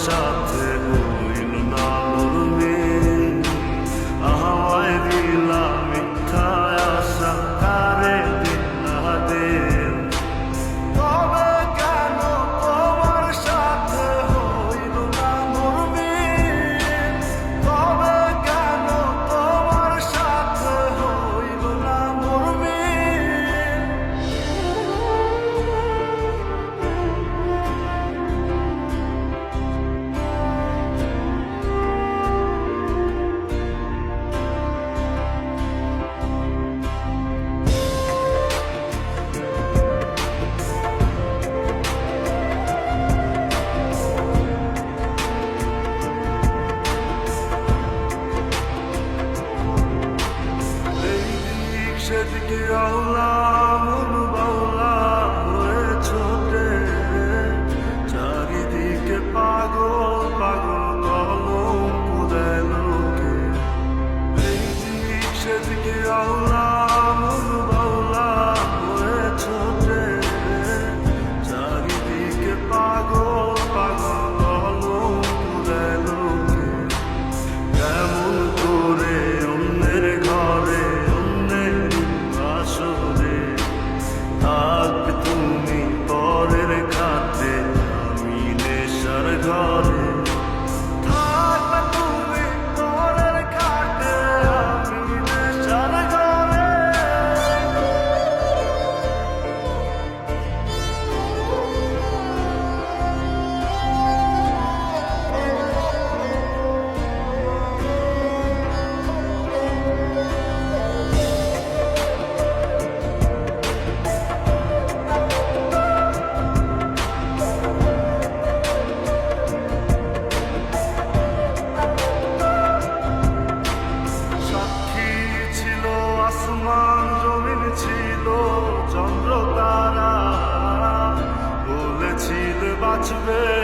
sub. সেদিকে আল্লাহ মনু বাউলা হয়ে ছোটে। চারিদিকে পাগল পাগল কলম পুরায় লোকে। সেদিকে আল্লাহ I'll be Amen.